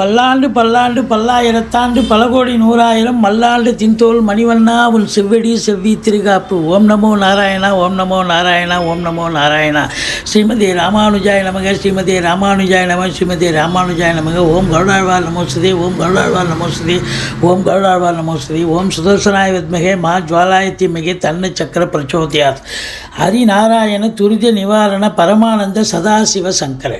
பல்லாண்டு பல்லாண்டு பல்லாயிரத்தாண்டு பல கோடி நூறாயிரம் மல்லாண்டு தின்தோல் மணிவண்ணா உன் செவ்வடி செவ்வி திருகாப்பு. ஓம் நமோ நாராயணா ஓம் நமோ நாராயணா ஓம் நமோ நாராயணா. ஸ்ரீமதி ராமானுஜாய நமக ஸ்ரீமதி ராமானுஜாய நம ஸ்ரீமதி ராமானுஜாய நமக. ஓம் கருடாழ்வார் நமோஸ்தே ஓம் கருடாழ்வார் நமோஸ்தே ஓம் கருடாழ்வார் நமோஸ்தே ஓம் சுதர்சனாய வித்மகே மா ஜுவாலாயத்தி மிகே தன்ன சக்கர பிரச்சோதயாத். ஹரிநாராயண துரித நிவாரண பரமானந்த சதாசிவ சங்கர.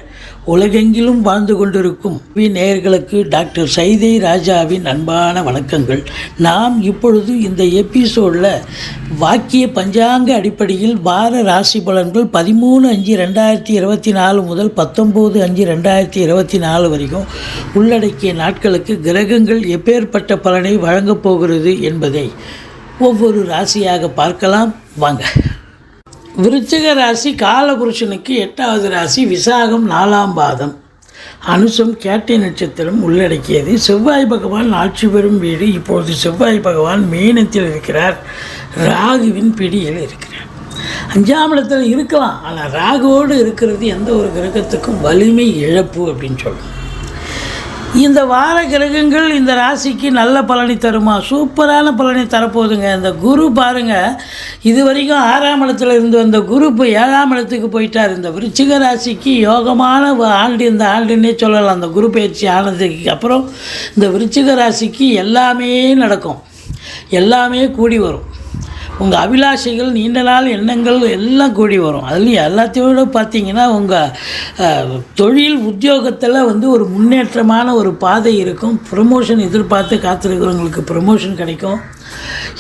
உலகெங்கிலும் வாழ்ந்து கொண்டிருக்கும் வி நேயர்களுக்கு டாக்டர் சைதை ராஜாவின் அன்பான வணக்கங்கள். நாம் இப்பொழுது இந்த எபிசோடில் வாக்கிய பஞ்சாங்க அடிப்படையில் வார ராசி பலன்கள் பதிமூணு அஞ்சு ரெண்டாயிரத்தி இருபத்தி நாலு முதல் பத்தொம்போது அஞ்சு ரெண்டாயிரத்தி இருபத்தி நாலு வரைக்கும் உள்ளடக்கிய நாட்களுக்கு கிரகங்கள் எப்பேற்பட்ட பலனை வழங்கப் போகிறது என்பதை ஒவ்வொரு ராசியாக பார்க்கலாம். வாங்க. விருச்சிக ராசி காலபுருஷனுக்கு எட்டாவது ராசி விசாகம் நாலாம் பாதம். அனுசம் கேட்டை நட்சத்திரம் உள்ளடக்கியது. செவ்வாய் பகவான் ஆட்சி பெறும் வீடு. இப்பொழுது செவ்வாய் பகவான் மீனத்தில் இருக்கிறார். ராகுவின் பிடியில் இருக்கிறார். அஞ்சாம் இடத்தில் இருக்கலாம். ஆனால் ராகுவோடு இருக்கிறது எந்த ஒரு கிரகத்துக்கும் வலிமை இழப்பு அப்படின்னு சொல்லணும் இந்த வார கிரகங்கள் இந்த ராசிக்கு நல்ல பலனை தருமா? சூப்பரான பலனை தரப்போகுதுங்க. இந்த குரு பாருங்க இது வரைக்கும் ஆறாம் இடத்துல இருந்து வந்த குரு இப்போ ஏழாம் இடத்துக்கு போயிட்டார். இந்த விருச்சிக ராசிக்கு யோகமான வ- ஆண்டு இந்த ஆண்டுன்னே சொல்லலாம். அந்த குரு பயிற்சி ஆனதுக்கு அப்புறம் இந்த விருச்சிக ராசிக்கு எல்லாமே நடக்கும். எல்லாமே கூடி வரும். உங்கள் அபிலாஷைகள் நீண்ட நாள் எண்ணங்கள் எல்லாம் கூடி வரும். அதுலேயும் எல்லாத்தையோட பார்த்தீங்கன்னா உங்கள் தொழில் உத்தியோகத்தில் வந்து ஒரு முன்னேற்றமான ஒரு பாதை இருக்கும். ப்ரமோஷன் எதிர்பார்த்து காத்திருக்கிறவங்களுக்கு ப்ரமோஷன் கிடைக்கும்.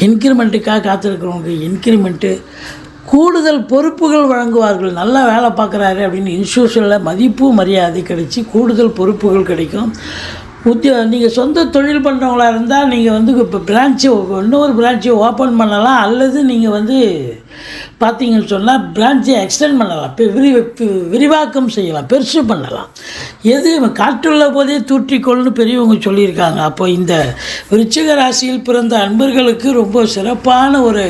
இன்க்ரிமெண்ட்டுக்காக காத்திருக்கிறவங்களுக்கு இன்க்ரிமெண்ட்டு கூடுதல் பொறுப்புகள் வழங்குவார்கள். நல்லா வேலை பார்க்குறாரு அப்படின்னு இன்ஸ்டியூஷனில் மதிப்பு மரியாதை கிடைச்சி கூடுதல் பொறுப்புகள் கிடைக்கும். உத்தியோ நீங்கள் சொந்த தொழில் பண்ணுறவங்களா இருந்தால் நீங்கள் வந்து இப்போ பிரான்ச்சு இன்னொரு பிரான்ச்சு ஓப்பன் பண்ணலாம் அல்லது நீங்கள் வந்து பார்த்தீங்கன்னு சொன்னால் பிரான்ச்சை எக்ஸ்டெண்ட் பண்ணலாம் இப்போ விரி விரிவாக்கம் செய்யலாம் பெருசு பண்ணலாம். எது காற்றுள்ள போதே தூற்றிக்கொள்னு பெரியவங்க சொல்லியிருக்காங்க. அப்போ இந்த விருச்சிக ராசியில் பிறந்த அன்பர்களுக்கு ரொம்ப சிறப்பான ஒரு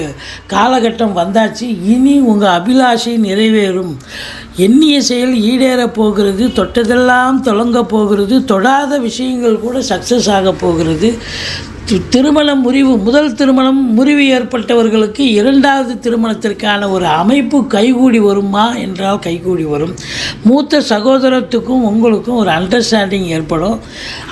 காலகட்டம் வந்தாச்சு. இனி உங்கள் அபிலாஷை நிறைவேறும். எண்ணிய செயல் ஈடேறப் போகிறது தொட்டதெல்லாம் தொடங்க போகிறது தொடாத விஷயங்கள் கூட சக்ஸஸ் ஆக போகிறது. திருமணம் முறிவு முதல் திருமணம் முறிவு ஏற்பட்டவர்களுக்கு இரண்டாவது திருமணத்திற்கான ஒரு அமைப்பு கைகூடி வருமா என்றால் கைகூடி வரும். மூத்த சகோதரத்துக்கும் உங்களுக்கும் ஒரு அண்டர்ஸ்டாண்டிங் ஏற்படும்.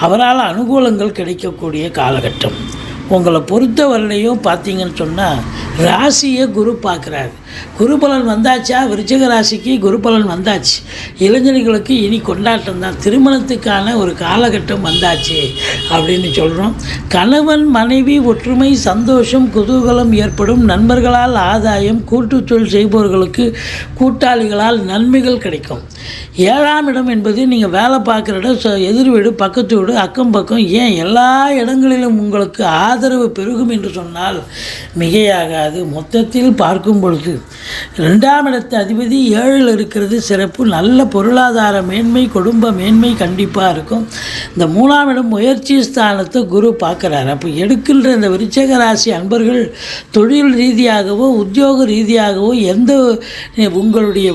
அவரால் அனுகூலங்கள் கிடைக்கக்கூடிய காலகட்டம். உங்களை பொறுத்தவரையிலையும் பார்த்தீங்கன்னு சொன்னால் ராசியை குரு பார்க்குறாரு. குரு பலன் வந்தாச்சா? விருச்சக ராசிக்கு குரு பலன் வந்தாச்சு. இளைஞர்களுக்கு இனி கொண்டாட்டம் தான். திருமணத்துக்கான ஒரு காலகட்டம் வந்தாச்சு அப்படின்னு சொல்கிறோம் கணவன் மனைவி ஒற்றுமை சந்தோஷம் குதூகலம் ஏற்படும். நண்பர்களால் ஆதாயம் கூட்டுச்சொல் செய்பவர்களுக்கு கூட்டாளிகளால் நன்மைகள் கிடைக்கும். ஏழாம் இடம் என்பது நீங்கள் வேலை பார்க்குற இடம் எதிர் வீடு பக்கத்து வீடு அக்கம் பக்கம் ஏன் எல்லா இடங்களிலும் உங்களுக்கு ஆதரவு பெருகும் என்று சொன்னால் மிகையாகாது. மொத்தத்தில் பார்க்கும் பொழுது ரெண்டாம் இடத்து அதிபதி ஏழில் இருக்கிறது சிறப்பு. நல்ல பொருளாதார மேன்மை குடும்ப மேன்மை கண்டிப்பாக இருக்கும். இந்த மூணாம் இடம் முயற்சி ஸ்தானத்தை குரு பார்க்குறாரு. அப்போ எடுக்கின்ற இந்த விருச்சக ராசி அன்பர்கள் தொழில் ரீதியாகவோ உத்தியோக ரீதியாகவோ எந்த உங்களுடைய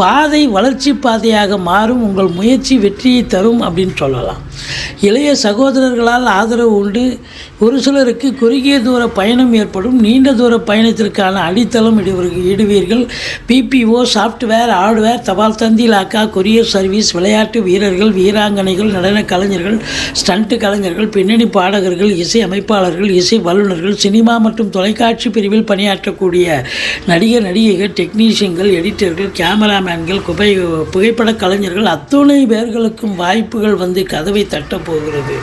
பாதை வளர்ச்சி பாதையாக மாறும் உங்கள் முயற்சி வெற்றியை தரும் அப்படின்னு சொல்லலாம். இளைய சகோதரர்களால் ஆதரவு உண்டு. ஒரு சிலருக்கு குறுகிய தூர பயணம் ஏற்படும். நீண்ட தூர பயணத்திற்கான அடித்தளம் இடுவீர்கள். இடுவீர்கள் பிபிஓ சாஃப்ட்வேர் ஹார்ட்வேர் தபால் தந்தி லாக்கா கொரியர் சர்வீஸ் விளையாட்டு வீரர்கள் வீராங்கனைகள் நடன கலைஞர்கள் ஸ்டண்ட் கலைஞர்கள் பின்னணி பாடகர்கள் இசை அமைப்பாளர்கள் இசை வல்லுநர்கள் சினிமா மற்றும் தொலைக்காட்சி பிரிவில் பணியாற்றக்கூடிய நடிகர் நடிகைகள் டெக்னீஷியன்கள் எடிட்டர்கள் கேமராமேன்கள் குபை புகைப்பட கலைஞர்கள் அத்துணை பேர்களுக்கும் வாய்ப்புகள் வந்து கதவை தட்டப்போகிறது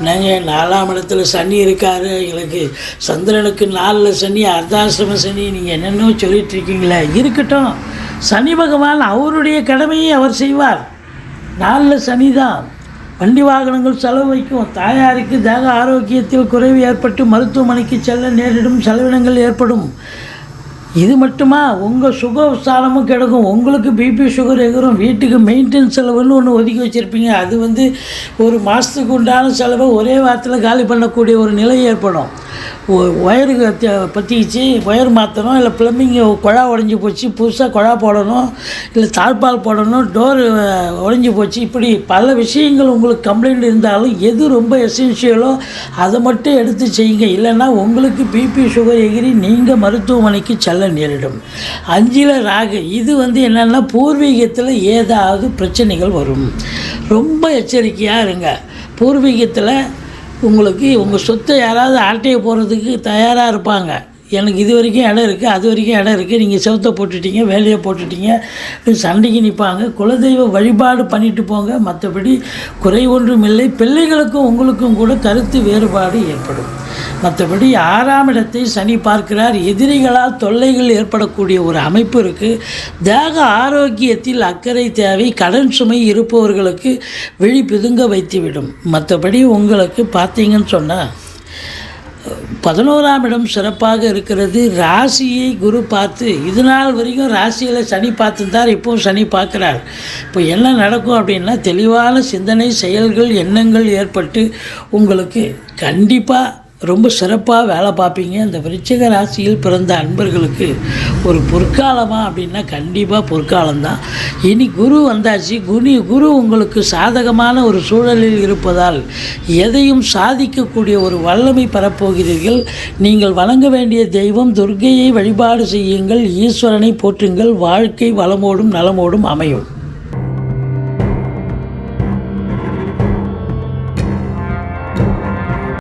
நாங்கள் நாலாம் இடத்துல சனி இருக்காரு. எங்களுக்கு சந்திரனுக்கு நாலில் சனி அர்த்தாசிரம சனி நீங்கள் என்னென்னோ சொல்லிட்டு இருக்கீங்களே. இருக்கட்டும். சனி பகவான் அவருடைய கடமையை அவர் செய்வார். நாலில் சனி தான். வண்டி வாகனங்கள் செலவு வைக்கும். தாயாருக்கு தேக ஆரோக்கியத்தில் குறைவு ஏற்பட்டு மருத்துவமனைக்கு செல்ல நேரிடும் செலவினங்கள் ஏற்படும். இது மட்டுமா? உங்கள் சுகஸ்தானமும் கிடக்கும். உங்களுக்கு பிபி சுகர் எகிரும் வீட்டுக்கு மெயின்டெனன்ஸ் செலவுன்னு ஒன்று ஒதுக்கி வச்சுருப்பீங்க. அது வந்து ஒரு மாதத்துக்கு உண்டான செலவை ஒரே வாரத்தில் காலி பண்ணக்கூடிய ஒரு நிலை ஏற்படும். ஒயரு பற்றிச்சு ஒயர் மாற்றணும் இல்லை ப்ளம்பிங் குழா உடஞ்சி போச்சு புதுசாக குழா போடணும் இல்லை தாழ்பால் போடணும் டோர் உடஞ்சி போச்சு. இப்படி பல விஷயங்கள் உங்களுக்கு கம்ப்ளைண்ட் இருந்தாலும் எது ரொம்ப எசென்ஷியலோ அதை மட்டும் எடுத்து செய்யுங்க. இல்லைன்னா உங்களுக்கு பிபி சுகர் எகிரி நீங்கள் மருத்துவமனைக்கு செல்ல நேரிடும். அஞ்சில் ராகு இது வந்து என்னென்னா பூர்வீகத்தில் ஏதாவது பிரச்சனைகள் வரும். ரொம்ப எச்சரிக்கையாக இருங்க. பூர்வீகத்தில் உங்களுக்கு உங்கள் சொத்தை யாராவது ஆட்டையை போடுறதுக்கு தயாராக இருப்பாங்க. எனக்கு இது வரைக்கும் இடம் இருக்குது அது வரைக்கும் இடம் இருக்குது நீங்கள் செவத்தை போட்டுட்டீங்க வேலையை போட்டுட்டீங்க சண்டைக்கு நிற்பாங்க குலதெய்வ வழிபாடு பண்ணிட்டு போங்க. மற்றபடி குறை ஒன்றும் இல்லை. பிள்ளைகளுக்கும் உங்களுக்கும் கூட கருத்து வேறுபாடு ஏற்படும். மற்றபடி ஆறாம் இடத்தை சனி பார்க்கிறார். எதிரிகளால் தொல்லைகள் ஏற்படக்கூடிய ஒரு அமைப்பு இருக்குது தேக ஆரோக்கியத்தில் அக்கறை தேவை. கடன் சுமை இருப்பவர்களுக்கு விழி பிதுங்க வைத்துவிடும். மற்றபடி உங்களுக்கு பார்த்தீங்கன்னு சொன்னால் பதினோராம் இடம் சிறப்பாக இருக்கிறது. ராசியை குரு பார்த்து இது நாள் வரைக்கும் ராசியில் சனி பார்த்துருந்தார் இப்போவும் சனி பார்க்குறார். இப்போ என்ன நடக்கும் அப்படின்னா தெளிவான சிந்தனை செயல்கள் எண்ணங்கள் ஏற்பட்டு உங்களுக்கு கண்டிப்பாக ரொம்ப சிறப்பாக வேலை பார்ப்பீங்க. இந்த விருச்சிக ராசியில் பிறந்த அன்பர்களுக்கு ஒரு பொற்காலமாக அப்படின்னா கண்டிப்பாக பொற்காலம்தான். இனி குரு வந்தாச்சு. குனி குரு உங்களுக்கு சாதகமான ஒரு சூழலில் இருப்பதால் எதையும் சாதிக்கக்கூடிய ஒரு வல்லமை பெறப்போகிறீர்கள். நீங்கள் வழங்க வேண்டிய தெய்வம் துர்க்கையை வழிபாடு செய்யுங்கள். ஈஸ்வரனை போற்றுங்கள். வாழ்க்கை வளமோடும் நலமோடும் அமையும்.